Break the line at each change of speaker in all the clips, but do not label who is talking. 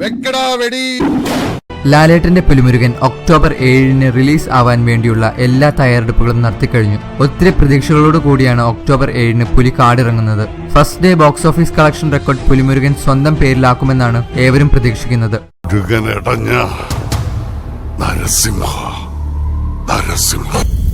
വെക്കടാ വെടി.
ലാലേട്ടന്റെ പുലിമുരുകൻ ഒക്ടോബർ ഏഴിന് റിലീസ് ആവാൻ വേണ്ടിയുള്ള എല്ലാ തയ്യാറെടുപ്പുകളും നടത്തിക്കഴിഞ്ഞു. ഒത്തിരി പ്രതീക്ഷകളോട് കൂടിയാണ് ഒക്ടോബർ ഏഴിന് പുലി കാടിറങ്ങുന്നത്. First day box office collection record Pulimurugan സ്വന്തം പേരിലാക്കുമെന്നാണ് ഏവരും പ്രതീക്ഷിക്കുന്നത്.
നരസിംഹ നരസിംഹ.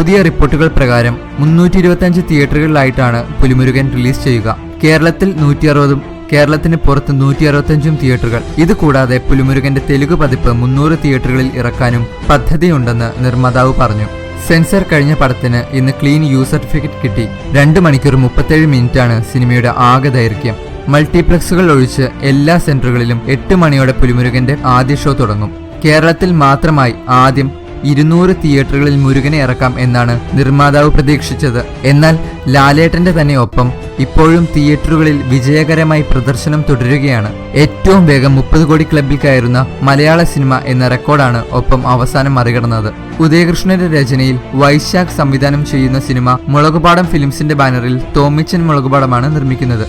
പുതിയ റിപ്പോർട്ടുകൾ പ്രകാരം മുന്നൂറ്റി ഇരുപത്തിയഞ്ച് തിയേറ്ററുകളിലായിട്ടാണ് പുലിമുരുകൻ റിലീസ് ചെയ്യുക. കേരളത്തിൽ നൂറ്റി അറുപതും കേരളത്തിന് പുറത്ത് നൂറ്റി അറുപത്തഞ്ചും തിയേറ്ററുകൾ. ഇതുകൂടാതെ പുലിമുരുകന്റെ തെലുഗു പതിപ്പ് മുന്നൂറ് തിയേറ്ററുകളിൽ ഇറക്കാനും പദ്ധതിയുണ്ടെന്ന് നിർമ്മാതാവ് പറഞ്ഞു. സെൻസർ കഴിഞ്ഞ പടത്തിന് ഇന്ന് ക്ലീൻ യു സർട്ടിഫിക്കറ്റ് കിട്ടി. രണ്ട് മണിക്കൂർ മുപ്പത്തേഴ് മിനിറ്റാണ് സിനിമയുടെ ആകെ ദൈർഘ്യം. മൾട്ടിപ്ലക്സുകൾ ഒഴിച്ച് എല്ലാ സെന്ററുകളിലും എട്ട് മണിയോടെ പുലിമുരുകന്റെ ആദ്യ ഷോ തുടങ്ങും. കേരളത്തിൽ മാത്രമായി ആദ്യം ഇരുന്നൂറ് തിയേറ്ററുകളിൽ മുരുകനെ ഇറക്കാം എന്നാണ് നിർമ്മാതാവ് പ്രതീക്ഷിച്ചത്. എന്നാൽ ലാലേട്ടന്റെ തന്നെ ഒപ്പം ഇപ്പോഴും തിയേറ്ററുകളിൽ വിജയകരമായി പ്രദർശനം തുടരുകയാണ്. ഏറ്റവും വേഗം മുപ്പത് കോടി ക്ലബിൽ കയറുന്ന മലയാള സിനിമ എന്ന റെക്കോർഡാണ് ഒപ്പം അവസാനം മറികടന്നത്. ഉദയകൃഷ്ണന്റെ രചനയിൽ വൈശാഖ് സംവിധാനം ചെയ്യുന്ന സിനിമ മുളകുപാടം ഫിലിംസിന്റെ ബാനറിൽ തോമിച്ചൻ മുളകുപാടമാണ് നിർമ്മിക്കുന്നത്.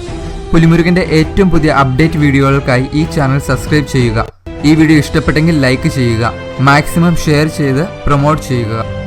പുലിമുരുകന്റെ ഏറ്റവും പുതിയ അപ്ഡേറ്റ് വീഡിയോകൾക്കായി ഈ ചാനൽ സബ്സ്ക്രൈബ് ചെയ്യുക. ഈ വീഡിയോ ഇഷ്ടപ്പെട്ടെങ്കിൽ ലൈക്ക് ചെയ്യുക. മാക്സിമം ഷെയർ ചെയ്ത് പ്രൊമോട്ട് ചെയ്യുക.